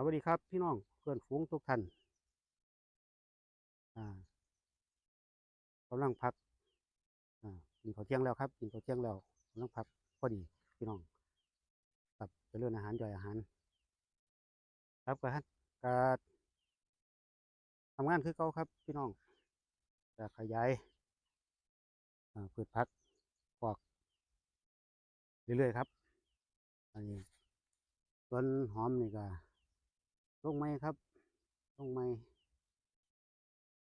สวัสดีครับพี่น้องเพื่อนฝูงทุกท่านกำลังพักกินข้าวเที่ยงแล้วครับกินข้าวเที่ยงแล้วกำลังพักพอดีพี่น้องครับจะเรื่องอาหารย่อยอาหาร ครับก็ฮัก็ทำงานคือเก่าครับ พี่น้องจะขยายอ่าพืชพักปอกเรื่อยๆครับ อันนี้ส่วนหอมนี่ก็ ลงไม้ครับลงไม้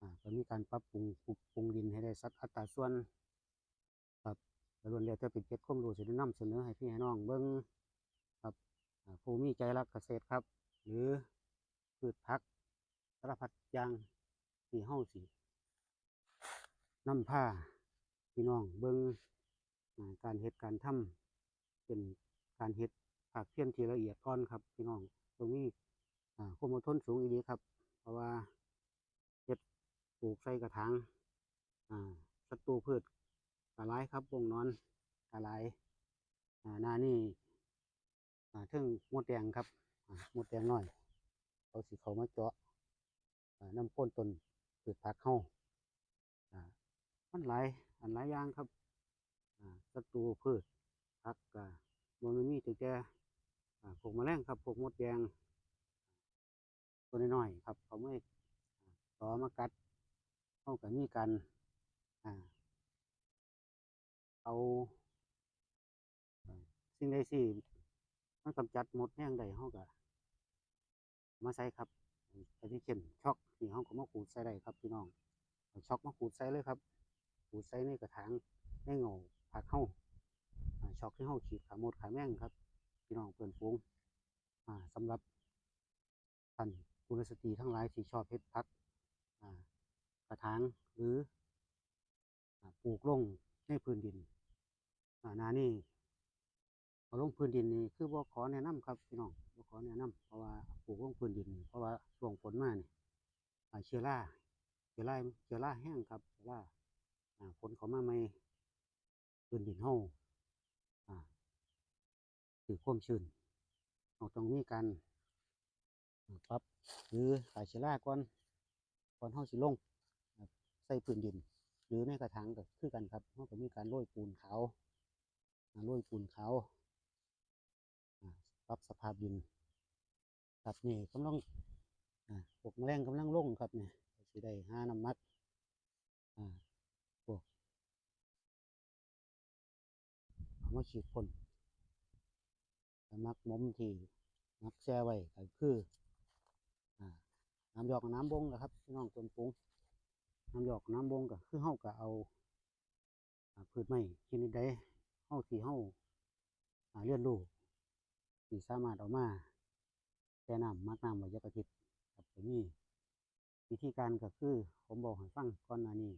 อ่าก็มีการปรับปรุงปรุงปรุงดินให้ได้สัดอัตราส่วนครับแล้วล้วนแล้วจะเป็นเก็ดข้อมรู้สิได้นำเสนอให้พี่ให้น้องเบิ้งครับผู้มีใจรักเกษตรครับ หรือพืชผักสารพัดยางที่เฮาสินำผ้าพี่น้องเบิ้งอ่าการเฮ็ดการทำเป็นการเฮ็ดผักเพี้ยนทีละเอียดอ่อนครับพี่น้องตรงนี้ ความอดทนสูงอีดีครับ เพราะว่าเฮ็ดปลูกใส่กระถางอ่าศัตรูพืชกระไรครับวงนอนกระไรอ่าหน้านี่อ่าเทิงมดแดงครับมดแดงน้อยเขาสิเขามาเจาะน้ำก้นต้นพืชผักเฮาอ่ามันหลายอันหลายอย่างครับศัตรูพืชผักบ่แมันมีแต่แต่พวกแมลงครับพวกมดแดง ตัวน้อยๆครับ เขาไม่ต่อมากัดเข้ากับมีการอ่าเอาสิ่งใดสิมันกำจัดหมดแห้งใดเขาก็มาใส่ครับอันที่เช่นช็อกนี่เขาก็มาขูดใส่ได้ครับพี่น้องช็อกมาขูดใส่เลยครับขูดใส่ในกระถางในเงาผักเข้าช็อกที่เขาขีดขาหมดขาแม่งครับ พี่น้องเพื่อนฟูงอ่าสำหรับท่าน กุลสตรีทั้งหลายที่ชอบเฮ็ดพักกระถางหรือปลูกลงในพื้นดินนานี่เอาลงพื้นดินนี่คือบ่ขอแนะนำครับพี่น้องบ่ขอแนะนำเพราะว่าปลูกลงพื้นดิน เพราะว่าช่วงฝนมาเนี่อ่าเชื้อราเชื้อราเชื้อราแห้งครับเชื้อราฝนเขามาไม่พื้นดินเฮาอ่าถือความชื้นเราต้องมีการ ปรับหรือขายเชล่าก่อนก่อนเฮาสิลงครับใส่พื้นดิน หรือในกระถางก็คือกันครับเฮาก็มีการโรยปูนขาวโรยปูนขาวปรับสภาพดินครับนี่กำลังอ่าพวกแมลงกำลังลงครับเนี่ยสิได้หาน้ำมักอ่าพวกเอามาฉีดพ่นน้ำมักมมที่มักแช่ไว้ก็คือ น้ำหยอกกับน้ำบงนะครับพี่น้องต้นปุงน้ำหยอกน้ำบงก็คือเฮาก็เอาพืชไม้ชนิดใดเฮาที่เฮาอ่าเรียนรู้ที่สามารถเอามาแช่น้ำมักน้ำไว้จักอาทิตย์ครับก็มีวิธีการก็คือผมบอกให้ฟังก่อนหน้านี้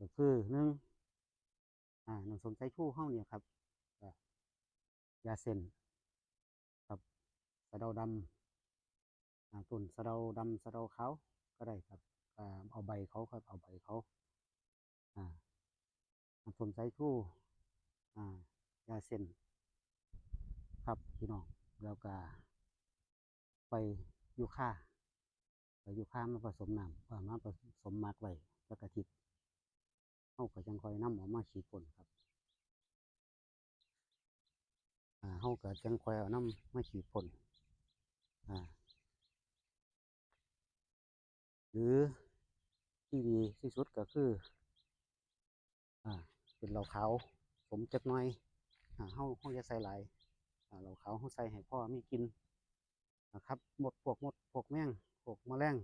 ก็คือหนึ่งอ่าน้ำส้มสายชูเฮาเนี่ยครับยาเส้นครับสะเดาดำ ต้นสะเดาดำสะเดาขาวก็ได้ครับเอาใบเขาครับเอาใบเขาอ่าน้ำส้มสายชูอ่ยาเส้นครับพี่น้องแล้วก็ไปยูค่าไปยูค่ามาผสมน้ำมาผสมมักไว้แล้วก็ทิพเขาก็จังคอยน้ำออมาฉีดพ่นครับอ่าเฮาก็จังคอยเอาน้ำมาฉีดพ่นอ่า หรือที่ดีที่สุดก็คือ อ่า เป็นเหล้าขาวสมจักหน่อย อ่าเฮาเฮาจะใส่หลาย อ่าเหล้าขาวเฮาใส่ให้พ่อมีกินนะครับหมดพวกหมดพวกแมงพวกแมลง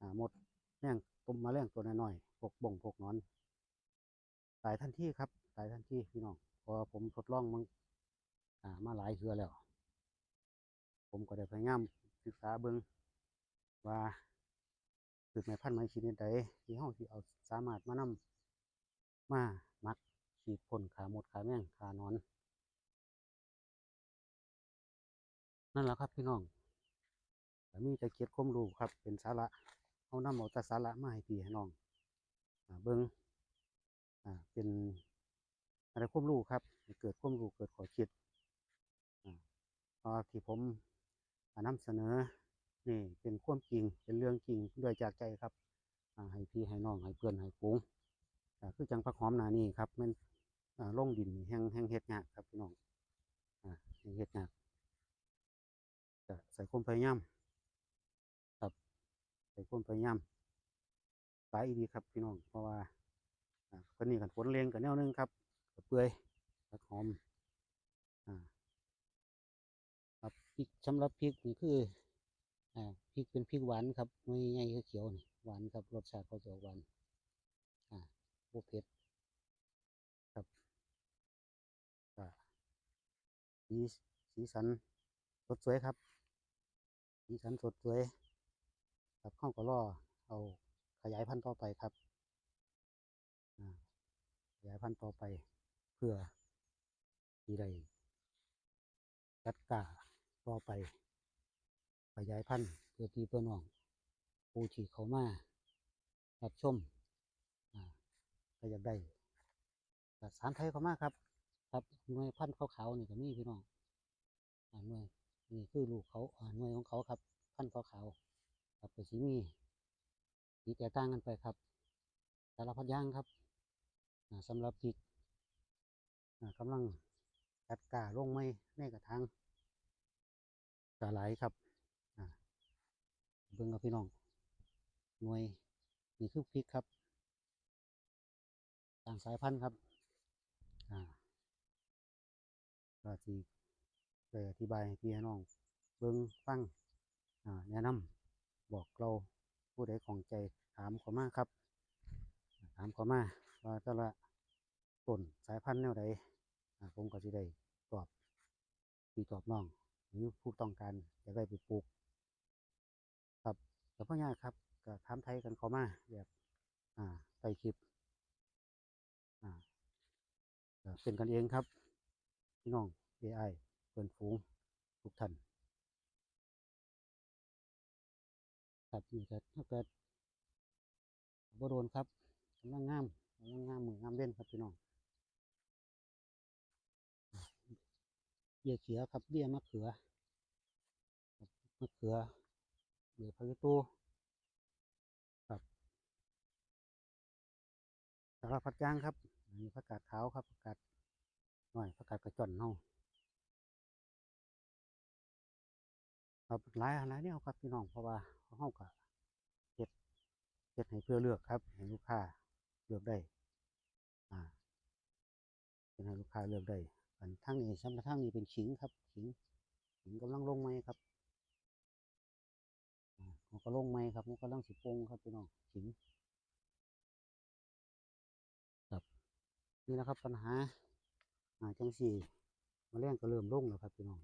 อ่าหมดแมงตุ่มแมลงตัวน้อยๆพวกบ่งพวกนอนตายทันทีครับตายทันทีพี่น้องพอผมทดลองมึงอ่ามาหลายเทือแล้ว ผมก็ได้พยายามศึกษาเบิ่งว่า พืชไม้พันธุ์ไม้ชนิดใดที่เฮาสิเอาสามารถมานำมามักฉีดพ่นขาหมดขาแมงขานอน นั่นแหละครับพี่น้องก็มีแต่เกียรติความรู้ครับเป็นสาระเอานำเอาแต่สาระมาให้พี่ให้น้องอเบิ่งอ่าเป็นอะไรความรู้ครับ เกิดความรู้เกิดขอคิดเฮราะที่ผมอ่านำเสนอ นี่เป็นความจริงเป็นเรื่องจริงด้วยจากใจครับให้พี่ให้น้องให้เพื่อนให้ฝูงคือจังผักหอมนานี่ครับมันอ่งดินแห้งแห้งเฮ็ดยาครับพี่น้องแห้งเฮ็ดยาใส่ความพยายามครับใส่ความพยายามสายดีครับพี่น้องเพราะว่าคนนี้กันฝนเลงกับแนวหนึงครับก็เปื่อยผักหอมอ่าครับพริกสำหรับพริกนี่คือ พริกเป็นพริกหวานครับไม่ใหญ่เขียวนี่หวานครับรสชาติเขาจะหวานอ่าบวเผ็ดครับก็สีสีสันสดสวยครับ สีสันสดสวยครับข้าวก็รอเอาขยายพันธุ์ต่อไปครับอ่าขยายพันธุ์ต่อไปเพื่อที่ได้จัดกาต่อไป ขยายพันธุ์เพื่อพี่เพื่อน้องผู้ที่เขามารับชมอ่าก็อยากได้จากสารไทยเขามากครับ ครับหน่วยพันธุ์ขาวๆนี่ก็มีพี่น้องหน่วยนี่คือลูกเขาหน่วยของเขาครับ พันธุ์ขาวๆครับก็สีมีสีแตกต่างกันไปครับสารพัดย่างครับอ่าสำหรับพริกอ่ากำลังจัดกาลงไม้ในกระถางกาหลครับ เบิ่งกับพี่น้องหน่วยนี่คือพริกครับต่างสายพันธุ์ครับอ่าก็สิได้อธิบายพี่ให้น้องเบิ่งฟังอ่าแนะนำบอกเราผู้ใดของใจถามขามาครับ ถามขามาว่าแต่ละต้นสายพันธุ์แนวใดอ่าผมก็สิได้ตอบพี่ตอบน้องหรือผู้ต้องการจะได้ไปปลูก ครับแต่พ่อยากครับก็ถามไทยกันเขามาแบบอ่าใส่คลิปอ่าเป็นกันเองครับพี่น้อง AI เพื่อนฝูงทุกท่านครับนี่ก็ถ้าเกิดบโดนครับกำลังงามกำลังงามมืองามเล่นครับพี่น้องเบี้ยเขียวครับเบี้ยมะเขือมะเขือ เดี๋ยวพายุตู้ครับสารพัดย่างครับมีผักกาดขาวครับผักกาดหน่อยผักกาดกระจอนเฮาครับหลายหลายแนวครับพี่น้องเพราะว่าเฮาเข้าก็เฮ็ดเฮ็ดให้เพื่อเลือกครับให้ลูกค้าเลือกได้อ่าเป็นให้ลูกค้าเลือกได้อันทั้งนี้สำหรับทั้งนี้เป็นขิงครับขิงขิงกำลังลงไหมครับ มันก็ลงไม้ครับมันก็ลังสิปงครับพี่น้องขิงครับนี่นะครับปัญหาอ่าจังสี่มแมลงก็เริ่มลงแล้วครับพี่น้อง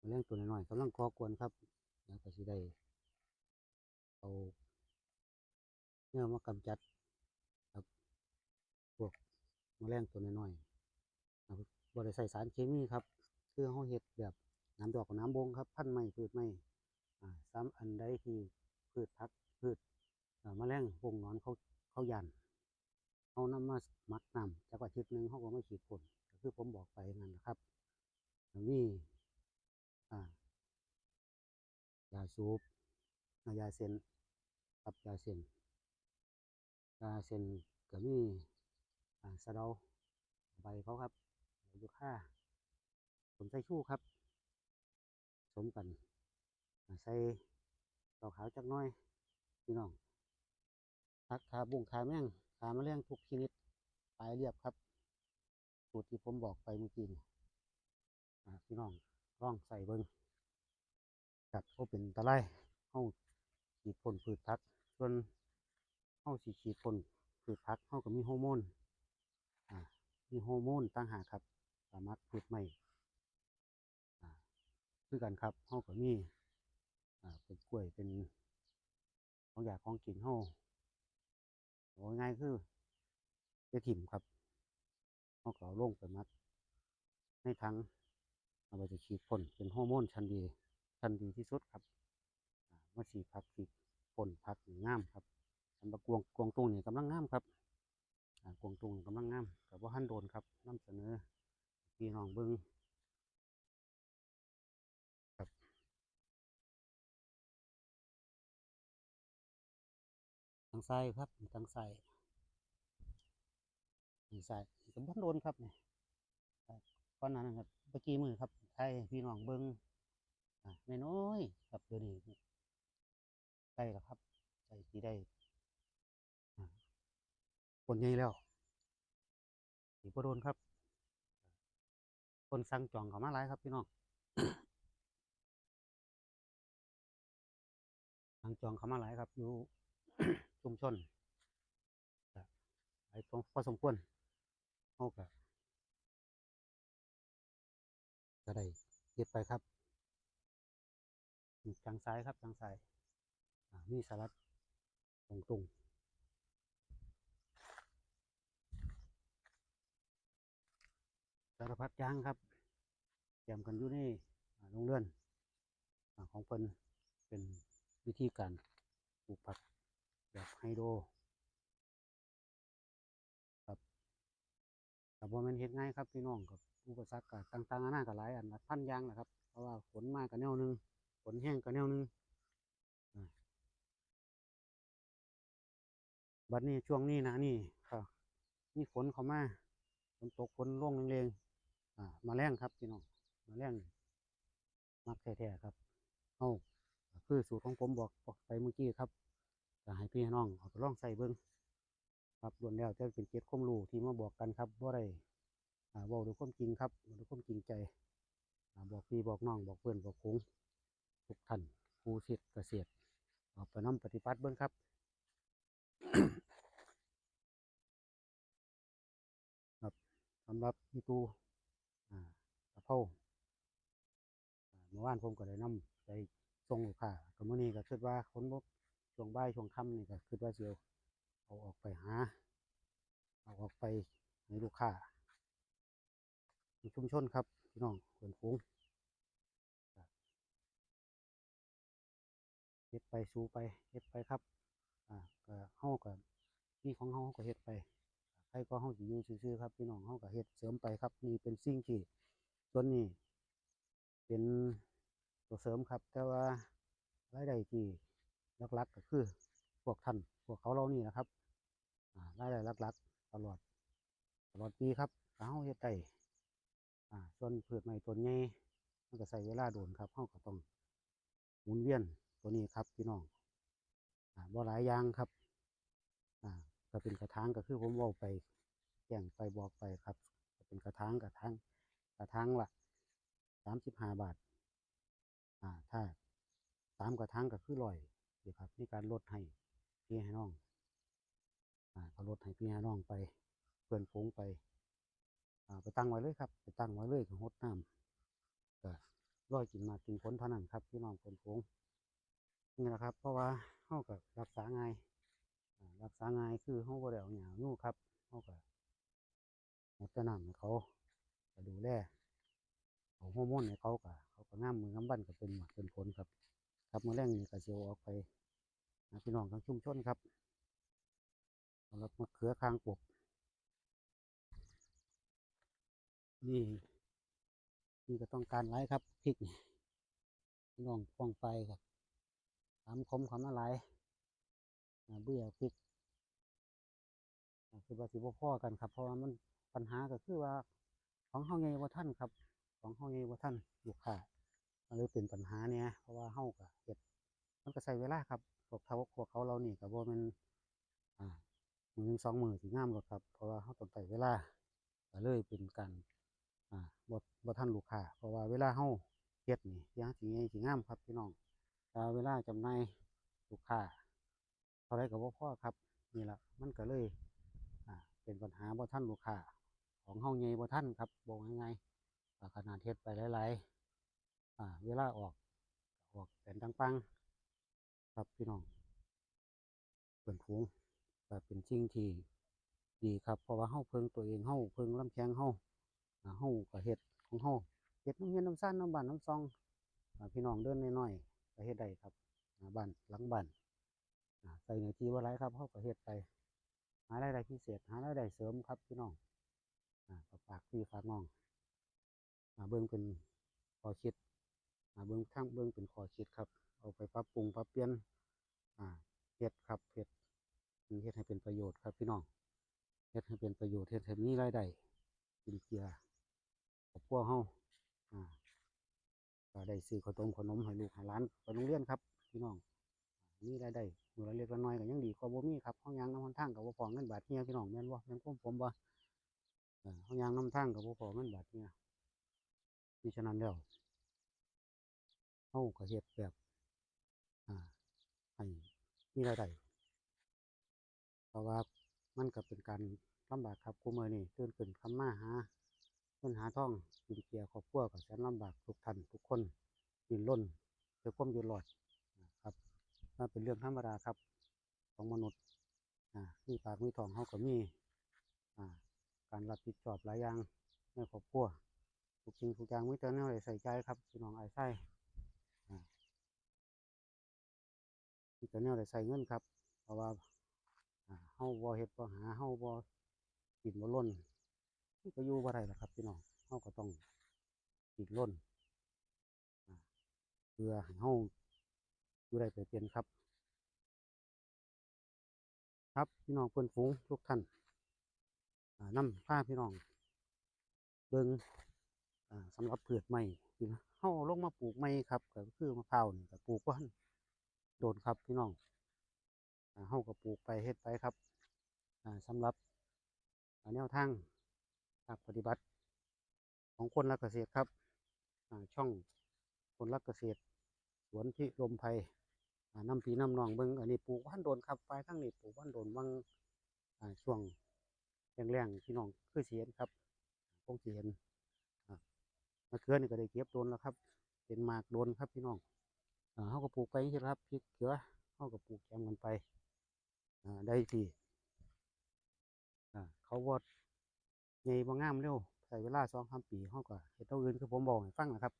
มแมลงตัวน้อยๆกำลังก่อกวนครับแล้วก็สิได้เอาเนี่ยมากำจัดครับพวกมแมลงตัวน้อยๆครับบ่ได้ใส่สารเคมีครับ คือเฮาเฮ็ดแบบน้ำดอกกับน้ำบงครับ พันไม้พืชไม้อ่ ซ้ำอันใดที่พืชพักพืชแมลงวงนอนเขาเขายันเขานำมาหมักน้ำจากอาทิตย์หนึ่งเขาก็ไม่ฉีดพ่นก็คือผมบอกไปนั่นแหละครับแล้วมีอ่ยาสูบอ่ายาเซนกับยาเซนยาเซนก็มีอ่าสะเดาใบเขาครับใบยูคาผมใส่ชู้ครับ สมกัน ใส่ดอกขาวจักน้อยพี่น้องทักขาบุ้งขาแมงขาแมลงทุกชนิดตายเรียบครับสูตรที่ผมบอกไปเมื่อกี้นี่พี่น้องลองใส่เบิ้งครับเขาเป็นตะไลเฮาฉีดพ่นพืชพัก ส่วนเฮาสิฉีดพ่นพืชพักเฮาก็มีฮอร์โมนมีฮอร์โมนต่างหากครับสามารถพืชใหม่คือกันครับเฮาก็มีอ่ เป็นกล้วยเป็นของอยากของกินเฮาโอ้ง่ายคือจะถิ่มครับเฮาก็เอาลงไปมัดในถังเอาไปจะฉีดพ่นเป็นฮอร์โมนชั้นดีชั้นดีที่สุดครับมาฉีดผักฉีดพ่นผักนี่งามครับสำหรับกวงกวงตุ้งนี่กำลังงามครับอ่ากวงตุ้งกำลังงามกับว่าหันโดนครับนำเสนอพี่น้องเบิ้งางซ้ายครับทางซ้ายทางซ้ายนี่ก็บ่โดนครับเนี่ยก้อนนั้นครับเมื่อกี้มือครับไทยพี่น้องเบิ้งอ่าไม่น้อยครับเดี๋ยวนี้ใกล้แล้วครับใกล้ที่ได้ผลใหญ่แล้วสีบ่โดนครับ คนสั่งจองเขามาหลายครับพี่น้องสั่งจองเขามาหลายครับอยู่ ชุมชนก็หลายพอพอสมควรเขาก็ก็ได้เก็บไปครับทางซ้ายครับทางซ้ายอ่ามีสลัดตรงตรงสารพัดอยางครับเตรียมกันอยู่นอ่าโรงเรือนของเพิ่นเป็นวิธีการปลูกผัก แบบไฮโดรครับแต่บ่แม่นเฮ็ดง่ายครับพี่น้องกับอุปสรรคก็ต่างๆนานาก็หลายอันละพันยางนะครับ เพราะว่าฝนมาก็แนวหนึงฝนแห้งก็แนวหนึงอ่าบัดนี้ช่วงนี้นะนี่ครับมีฝนเข้ามาฝนตกฝนร่วงแรงๆอ่า มาแรงครับพี่น้องมาแรงมักแท้ๆครับเฮาคือสูตรของผมบอกบอกไปเมื่อกี้ครับ ให้พี่น้องเอาไปลองใส่เบิ้งครับรวนแล้วจะเป็นเจ็ดข้อมรู้ที่มาบอกกันครับว่าไรบอกด้วยความจริงครับบอกด้วยความจริงใจบอกพี่บอกน้องบอกเพื่อนบอกคุ้งทุกท่านครูศิษย์เกษตรเอาไปนํปฏิบัติเบิ้งครับครับสำหรับพี่ตูอ่ากระเพราอ่าเมื่อวานผมก็ได้นำไปส่งลูกค้าก็มื้อนี้ก็คิดว่าคนบ่ วงบ่ายช่วงค่ำนี่ก็คิดว่าสิเอาเอาออกไปหา เอาออกไปให้ลูกค้าในชุมชนครับพี่น้องเพื่อนฝูงเฮ็ดไปสู้ไปเฮ็ดไปครับอ่าก็เฮาก็มีของเฮาก็เฮ็ดไปใครก็เฮาสิอยู่ซื่อๆครับพี่น้องเฮาก็เฮ็ดเสริมไปครับนี่เป็นสิ่งที่ส่วนนี้เป็นตัวเสริมครับ แต่ว่ารายได้ที่ ลักๆก็คือพวกท่านพวกเขาเรานี่นะครับรายได้หลักๆ ตลอด ตลอดปีครับเฮาเฮ็ดได้อ่ส่วนพืชไม้ต้นใหญ่มันก็ใช้เวลาโดนครับเฮาก็ต้องหมุนเวียนตัวนี้ครับพี่น้องอ่าบ่หลายอย่างครับอ่าก็เป็นกระถางก็คือผมว้าไปแจ้งไปบอกไปครับ เป็นกระถางกระถางกระถางละสามสิบห้าบาทอ่าถ้าสามกระถางก็คือร้อย เดี๋ยวครับในการลดให้พี่ให้น้องอ่าก็ลดให้พี่ให้น้องไปเพื่อนฟงไปอ่าไปตั้งไว้เลยครับ ไปตั้งไว้เลยกับหดน้ำก็ร้อยกินมากินผลเท่านั้นครับพี่น้องเพื่อนฟงนี่แหละครับ เพราะว่าเขาก็รักษาง่ายรักษาง่ายคือเขาบ่ได้เอาหยายู่ครับเขาก็หดแต่น้ำเขาดูแลเอาฮอร์โมนให้เขาก็เขาก็งามมืองามบันก็เป็นหมดเป็นผลครับ ครับมือแรงนี่ก็เสียวออกไปพี่น้องทางชุมชนครับสำหรับมะเขือคางปกนี่นี่ก็ต้องการหลายครับพริกนี่พี่น้องป้องไปครับตามคมเขามาหลายเบื่อพริกคือว่าสิบพ่อกันครับเพราะว่ามันปัญหาก็คือว่าของเฮาไงว่าท่านครับ ของเฮาไงว่าท่านลูกค้า มันเลยเป็นปัญหาเนี่ยเพราะว่าเฮาก็เฮ็ดมันก็ใช้เวลาครับพวกเขาพวกเขาเรานี่ก็บ่แม่นอ่ามือหนึ่งสองมือสิงงามหรอกครับ เพราะว่าเฮาต้องใช้เวลาก็เลยเป็นการอ่าบ่บ่ทันลูกค้าเพราะว่าเวลาเฮาเฮ็ดนี่ย่างสิใหญ่สิงามครับพี่น้องเวลาจำหน่ายลูกค้าเท่าไรก็บ่พอครับนี่แหละมันก็เลยอ่าเป็นปัญหาบ่ทันลูกค้าของเฮาใหญ่บ่ทันครับบอกง่ายๆก็ขนาดเฮ็ดไปหลาย ๆ อ่า เวลาออกออกแสนตังปังครับพี่น้องเปิ่นฟูงก็เป็นสิ่งที่ดีครับ เพราะว่าเฮาเพิ่งตัวเองเฮาเพิ่งลำแข้งเฮาอ่าเฮาก็เฮ็ดของเฮาเฮ็ดน้ำเย็นน้ำซ่านน้ำบานน้ำซองพี่น้องเดินน้อยๆก็เฮ็ดได้ครับบ้านหลังบ้านใส่ในที่ว่าไรครับเฮาก็เฮ็ดไปหารายได้พิเศษหารายได้เสริมครับพี่น้องอ่าก็ฝากพี่ฝากน้องอเบิ่งเป็นข้อคิด เบื้องข้างเบื้องเป็นขอคิดครับ เอาไปปรับปรุงปรับเปลี่ยนอ่าเฮ็ดครับเฮ็ดเฮ็ดให้เป็นประโยชน์ครับพี่น้องเฮ็ดให้เป็นประโยชน์เฮ็ดให้มีรายได้กินเกลือครอบครัวเฮาอ่าก็ได้ซื้อข้าวต้มขนมให้ลูกให้หลานไปโรงเรียนครับ พี่น้องมีรายได้มือละเล็กละน้อยก็ยังดีกว่าบ่มีครับเฮายางน้ำหนทางก็บ่พอเงินบาทเฮียพี่น้องแม่นบ่แม่นความผมบ่เออเฮายางน้ำทางก็บ่พอเงินบาทเฮียมิฉะนั้นแล้ว เฮาก็เฮ็ดแบบ อ่าให้มีรายได้เพราะว่ามันก็เป็นการลำบากครับกูมือนี่ตื่นขึ้นคำมาหาเงินหาท่องกินเกียครอบครัวก็แสนลำบากทุกท่านทุกคนดินล้นเพื่อความอยู่รอดนะครับมันเป็นเรื่องธรรมดาครับ ของมนุษย์อ่ามีปากมีท้องเขาก็มีอ่าการรับผิดชอบหลายอย่างในครอบครัวทุกสิ่งทุกอย่างมีแต่แนวใส่ใจครับพี่น้องไอ้ไส้อ่ามี แต่แนวใส่เงินครับเพราะว่าเฮาบ่เฮ็ดบ่หาเฮาบ่กินบ่ล้นมันก็อยู่บ่ได้ล่ะครับพี่น้องเฮาก็ต้องกินล้นเพื่อให้เฮาอยู่ได้ไปเป็นครับ ครับพี่น้องเพื่อนฝูงทุกท่านอ่านำพาพี่น้องเบิ่งอ่าสำหรับพืชใหม่ที่เฮาลงมาปลูกใหม่ครับก็คือมะพร้าวนี่ก็ปลูกบ่ทัน โดนครับพี่น้องอ่าเฮาก็ปลูกไปเฮ็ดไปครับอ่าสำหรับแนวทางภาคปฏิบัติของคนรักเกษตรครับช่องคนรักเกษตร สวนพิรมไพรอ่น้ำปีน้ำนองเบิ่งอันนี้ปลูกว่านโดนครับไปทั้งนี้ปลูกว่านโดนวังช่วงแรงๆพี่น้องคือสิเห็นครับคงสิเห็นอ่ามะเขือนี่ก็ได้เก็บโดนแล้วครับ เป็นหมากโดนครับพี่น้อง เฮาก็ปลูกไปนี่ครับพริกเขือเขาก็ปลูกแกมกันไปอ่าได้ที่อ่าเขาวอดใหญ่บ่งงามเร็วใช้เวลาสองสามปีเขาก็เฮ็ดตัวอื่นคือผมบอกให้ฟังนะครับ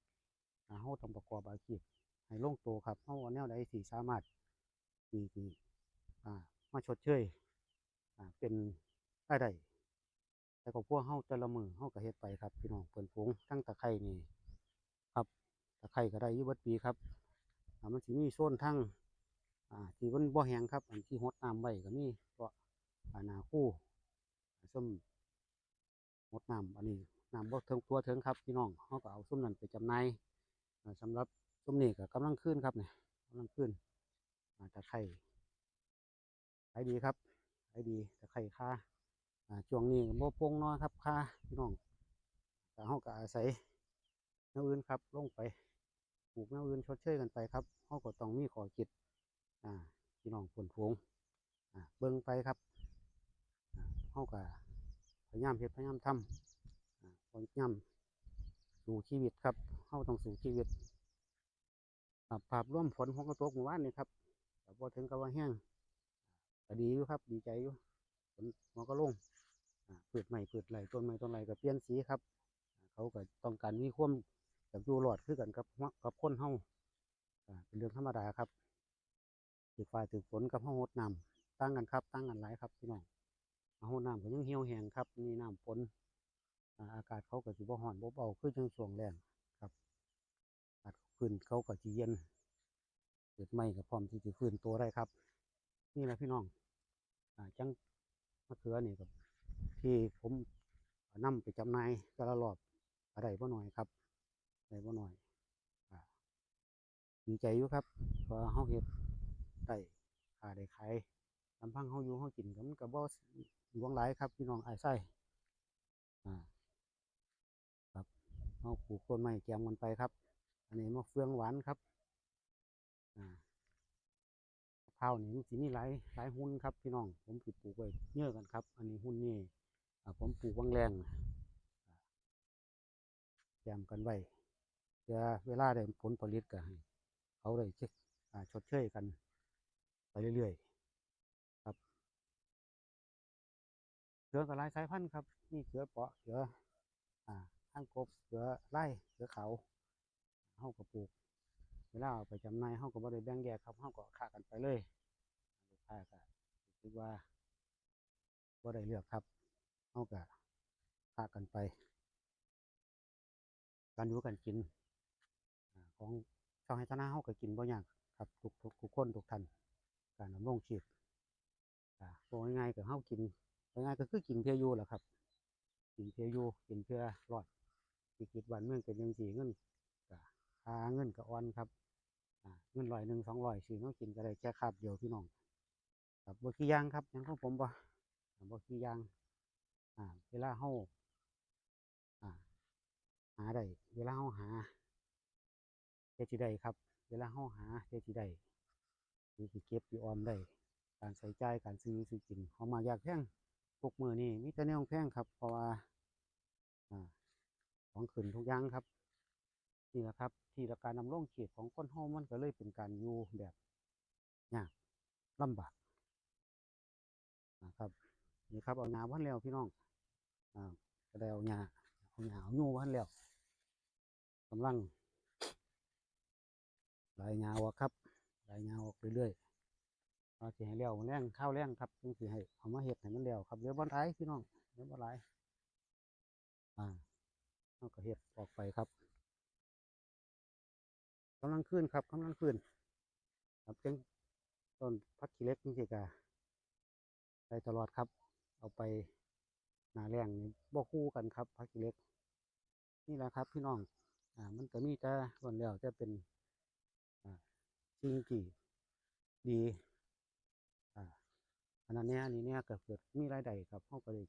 อ่าเขาต้องประกอบอาชีพให้ลงตัวครับเขาเอาแนวใดที่สามารถที่ที่อ่ามาชดเชยอ่าเป็นรายได้แต่ก็พวกเขาแต่ละมือเขาก็เฮ็ดไปครับพี่น้องเปิ่นฝูงทั้งตะไคร่นี่ครับตะไคร่ก็ได้ยี่บดปีครับ มันสิมีโซนทั้งอ่าที่มันบ่แห้งครับ อันที่หดน้ำไว้ก็มีก็อ่าหนาคู่อ่าส้มหดน้ำอันนี้น้ำบ่เทิงตัวเทิงครับพี่น้องเขาก็เอาส้มนั้นไปจำหน่ายสำหรับส้มนี่ก็กำลังขึ้นครับเนี่ยกำลังขึ้นอ่าตะไคร่ขายดีครับขายดีตะไคร่ค่าช่วงนี้ก็บ่โปร่งเนาะครับค่าพี่น้องแต่เขาก็อาศัยแนวอื่นครับลงไป ปลูกแนวอื่นชดเชยกันไปครับเขาก็ต้องมีขอคิดอ่าพี่น้องผลพวงอ่าเบิ่งไปครับอ่าเฮาก็พยายามเฮ็ดพยายามทำอ่าพยายามสู่ชีวิตครับเฮาต้องสู่ชีวิตอ่าภาพรวมฝนของกระตกเมื่อวานนี่ครับแต่พอถึงกับว่าแห้งก็ดีอยู่ครับ ดีใจอยู่ฝนมันก็ลงอ่าพืชใหม่พืชไหลต้นไม้ต้นไหลก็เปลี่ยนสีครับ เขาก็ต้องการมีความ แบบอยู่รอดคือกันกับกับคนเฮาอ่าเป็นเรื่องธรรมดาครับถือฟ้าถือฝนกับห้องหดน้ำตั้งกันครับตั้งกันหลายครับพี่น้องห้องน้ำก็ยังเหี่ยวแห้งครับนี่น้ำฝนอากาศเขาก็สิบ่ฮ้อนบ่เบาคือจังช่วงแรงครับอากาศพื้นเขาก็สิเย็นเกิดไม่ก็พร้อมที่จะฟื้นตัวได้ครับ นี่แหละพี่น้องอจังมะเขือนี่กับที่ผมนำไปจำนายแต่ละรอบอะไรบ่หน่อยครับ ไรบ่หน่อยอ่าดีใจอยู่ครับเพราะเฮาเฮ็ดได้ขาได้ขายลำพังเฮาอยู่เฮากินก็มันก็บ่หลวงหลายครับพี่น้องไอ้ไส้อ่าครับเฮาปลูกต้นไม้แกมกันไปครับ อันนี้มะเฟืองหวานครับอ่าข้าวนี่มันสิมีหลายหลายหุ่นครับพี่น้อง ผมปลูกไว้เยอะกันครับ อันนี้หุ่นนี่ผมปลูกวังแรงแกมกันไว้ พื่อเวลาได้ผลผลิตก็ให้เขาได้เช็คชดเชยกัน ไปเรื่อยๆครับเสือกับลายสายพันธุ์ครับนี่เสือเปาะเสืออ่าข้างกบเสือไล่เสือเขาเฮาก็ปลูก เวลาเอาไปจำหน่ายเฮาก็บ่ได้แบ่งแยกครับเฮาก็ค้ากันไปเลยลูกค้าก็รู้สึกว่าบ่ได้เลือกครับเฮาก็ค้ากันไป การอยู่กันกิน ของชาวไร่ชนาเฮาก็กินบ่ยากครับทุกทุกทุกคนทุกท่านการดำรงชีพอ่าบอกง่ายๆก็เฮากินง่ายๆก็คือกินเพื่ออยู่แหละครับ กินเพื่ออยู่กินเพื่อรอดวิกฤตบ้านเมื่องเป็นจังซี่เงินก็ค่าเงินก็อ่อนครับอ่าเงินร้อยหนึ่งสองร้อยซื้อมากินก็ได้แค่คาบเดียวพี่น้องครับบ่กี่อย่างครับยังของผมบ่บ่กี่อย่างอ่าเวลาเฮาอ่าหาได้เวลาเฮาหา เฮ็ดสิได้ครับ เวลาเฮาหาเฮ็ดสิได้หรือสิเก็บสิออมได้ การใช้จ่ายการซื้อซื้อกินเขามาอยากแพงทุกมือนี่มีแต่แนวแพงครับ เพราะว่าของขึ้นทุกอย่างครับ นี่แหละครับ ที่ละการนำร่องเขตของคนเฮามันก็เลยเป็นการอยู่แบบยากลำบากนะครับนี่ครับเอาหญ้าพันแล้วพี่น้องอ่าก็ได้เอาหญ้าเอาหญ้าเอาหยูพันแล้วกำลัง ลายหญ้าออกครับลายหญ้าออกเรื่อยๆเอาสิให้เลี้ยวแรงข้าวแรงครับจึงสิให้เอามาเฮ็ดให้มันเลี้ยวครับเดี๋ยวบ่หลายพี่น้องเดี๋ยวบ่หลายอ่าเอาก็เฮ็ดออกไปครับกำลังขึ้นครับกำลังขึ้นครับจังต้นพักขี้เล็กนี่สิกะได้ตลอดครับ เอาไปหนาแรงนี่บ่คู่กันครับพักขี้เล็ก นี่แหละครับพี่น้องอ่ามันก็มีแต่ส่วนแล้วจะเป็น สิ่งที่ดีอ่าอันนั้นเนี่ยอันนี้เนี่ยก็เกิดมีรายได้ครับเขาก็ได้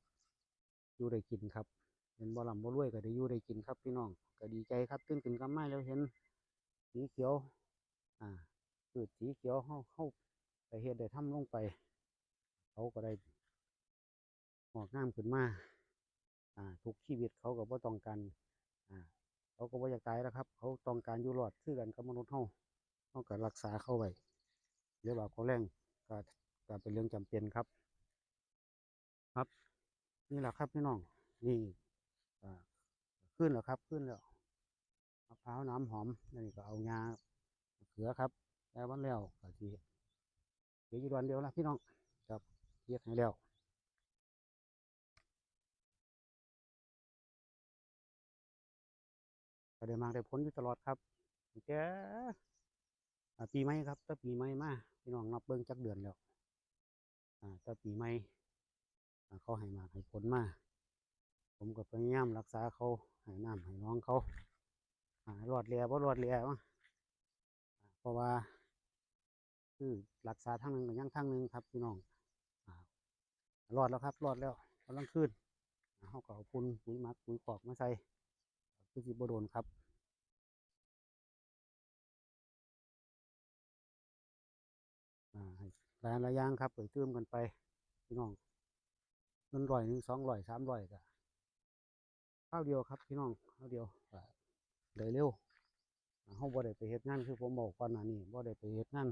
อยู่ได้กินครับเห็นบ่ลำบ่รวยก็ได้อยู่ได้กินครับพี่น้องก็ดีใจครับตื่นขึ้นกำไม้แล้วเห็นสีเขียว อ่าพืชสีเขียวเข้าเข้าไปเฮ็ดได้ทำลงไปเขาก็ได้หอกงามขึ้นมาอ่าทุกชีวิตเขาก็บ่ต้องการอ่าเขาก็บ่อยากตายแล้วครับ เขาต้องการอยู่รอดคือกันกับมนุษย์เฮา เฮาก็รักษาเข้าไว้เดี๋ยวว่าเขาแรงก็ก็เป็นเรื่องจำเป็นครับ ครับ นี่แหละครับพี่น้องนี่ขึ้นแล้วครับขึ้นแล้วมะพร้าวน้ำหอมนี่ก็เอางาเขือครับแล้ววันแล้วก็ทีเหลืออยู่วันเดียวละพี่น้องครับเทียดให้แล้วก็ได้มาได้ผลอยู่ตลอดครับแก ปีใหม่ครับถ้าปีใหม่มาพี่น้องนับเบิ้งจักเดือนแล้วอ่าปีใหม่เขาให้มาให้ผลมาผมก็พยายามรักษาเขาให้น้ำให้น้องเขาอ่ารอดเรียบ่รอดเรียวะอ่าเพราะว่าคือรักษาทางนึงกับยังทางนึงครับพี่น้องอ่ารอดแล้วครับรอดแล้วกำลังขึ้นอ่าเขาก็เอาปุนปุ๋ยมักปุ๋ยปอกมาใส่คือสิบโดนครับ หลายหลายอย่างครับไปเติมกันไปพี่น้องเงินร้อยหนึ่งสองร้อยสามร้อยก็ข้าวเดียวครับพี่น้องข้าวเดียวก็ได้เร็วอ่าเฮาบ่ได้ไปเฮ็ดงานคือผมบอกก่อนหน้านี้บ่ได้ไปเฮ็ดงาน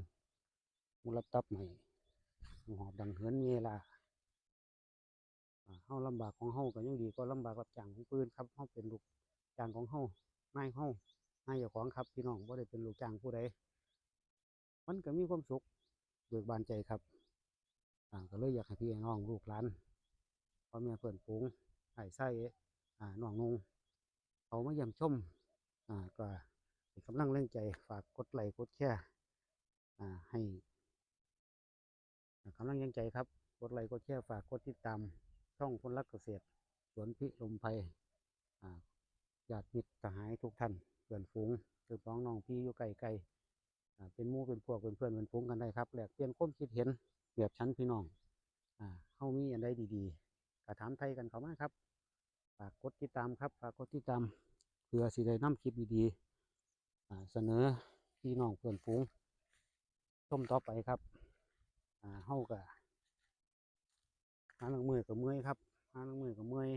มูลตับใหม่หอบดังเหินเวลาอ่าเฮาลำบากของเฮาก็ยังดีก็ลำบากกับจ้างของปืนครับเฮาเป็นลูกจ้างของเฮานายเฮานายเจ้าของครับพี่น้องบ่ได้เป็นลูกจ้างผู้ใดมันก็มีความสุข เบิกบานใจครับอ่าก็เลยอยากให้พี่น้องลูกหลานพ่อแม่เพื่อนฝูงไอ้ไส้อ่าน้องนุงเขามาเยี่ยมชมอ่าก็กำลังแรงใจฝากกดไลค์กดแชร์อ่าให้กำลังแรงใจครับกดไลค์กดแชร์ฝากกดติดตามช่องคนรักเกษตรสวนพิลมไพรอ่าญาติมิตรสหายทุกท่านเพื่อนฝูงคือพ้องน้องพี่อยู่ไกลไกล เป็นมู่เป็นพวกเป็นเพื่อนเป็นฝูงกันได้ครับแลกเปลี่ยนความคิดเห็นแบบชั้นพี่น้องอ่าเฮามีอันใดดีๆก็ถามไทยกันเข้ามาครับฝากกดติดตามครับฝากกดติดตามเพื่อสิได้นำคลิปดีๆเสนอพี่น้องเพื่อนฝูงชมต่อไปครับอ่าเฮาก็หาลังมือกับเมื่อยครับหาลังมือกับเมื่อย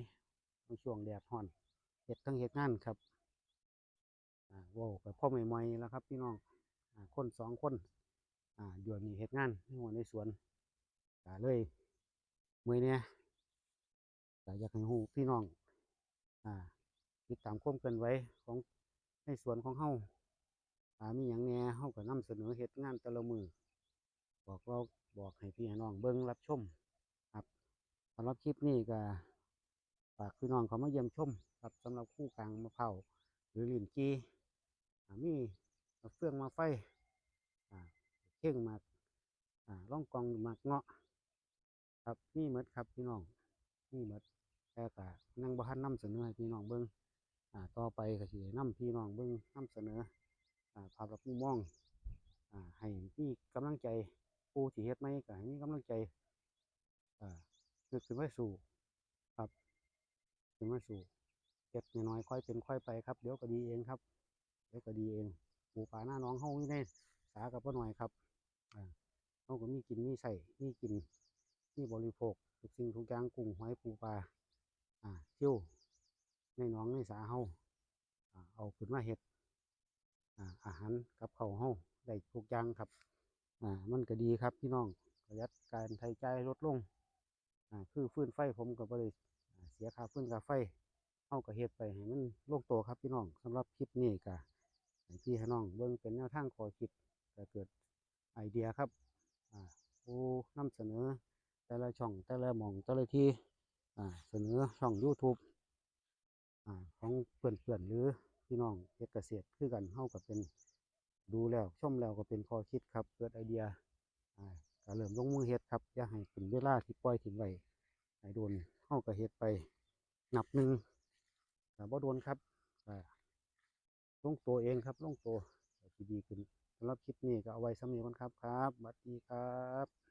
ในช่วงแดดร้อนเห็ดทั้งเห็ดงานครับอ่าว้ากับพ่อใหม่ๆแล้วครับพี่น้อง คนสองคนอ่าเดี๋ยวนี้เฮ็ดงานในหัวในสวนก็เลยมือเนี้ยก็อยากให้ฮู้พี่น้องอ่าติดตามความเคลื่อนไหวของในสวนของเฮาอ่ามีหยังแหน่เฮาก็นำเสนอเฮ็ดงานแต่ละมือบอกเราบอกให้พี่น้องเบิ่งรับชมครับสำหรับคลิปนี้ก็ฝากพี่น้องเขามาเยี่ยมชม ครับสำหรับคู่กลางมะพร้าวหรือลิ้นจีอ่ามี มะเฟืองมาไฟเข่งมาล่องกองมาเงาะ ครับนี่หมดครับพี่น้องนี่หมดแต่ก็ยังบ่ทันนำเสนอให้พี่น้องเบิ่งอ่าต่อไปก็สินำพี่น้องเบิ่งนำเสนอภาพลักษณ์มุมมองอให้มีกำลังใจผู้ที่เฮ็ดใหม่ก็ให้มีกำลังใจอ่าคือขึ้นมาสู่ครับขึ้นมาสู่เฮ็ดน้อยค่อยเป็นค่อยไปครับ เดี๋ยวก็ดีเองครับ เดี๋ยวก็ดีเอง หมูป่าหน้าน้องเฮานี่ได้สากับพ่อหน่อยครับอ่าเฮาก็มีกินมีใส่มีกินมีบริโภคทุกสิ่งทุกอย่างกุ้งหอยปูปลาอ่าเที่ยวในน้องในสาเฮาอ่าเอาขึ้นมาเฮ็ดอ่าอาหารกับข้าวเฮาได้ทุกอย่างครับอ่ามันก็ดีครับพี่น้องประหยัดการใช้จ่ายลดลงอ่าคือฟื้นไฟผมก็บ่ได้อ่าเสียค่าฟื้นค่าไฟเฮาก็เฮ็ดไปให้มันโลงตัวครับพี่น้องสำหรับคลิปนี้ก็ ให้พี่ให้น้องเบิ่งเป็นแนวทางขอคิดก็เกิดไอเดียครับอ่าผู้นำเสนอ แต่ละช่องแต่ละหม่องแต่ละที่อ่าเสนอช่อง YouTube อ่าของเพื่อนๆหรือพี่น้องเฮ็ดเกษตรคือกันเฮาก็เป็นดูแล้วชมแล้วก็เป็นข้อคิดครับเกิดไอเดียอ่าก็เริ่มลงมือเฮ็ดครับอย่าให้เป็นเวลาที่ปล่อยทิ้งไว้ให้โดนเฮาก็เฮ็ดไปนับหนึ่งก็บ่โดนครับอ่า ลงตัวเองครับลงตัวดีขึ้นสำหรับคลิปนี้ก็เอาไว้สำเนียกันครับครับสวัสดีครับ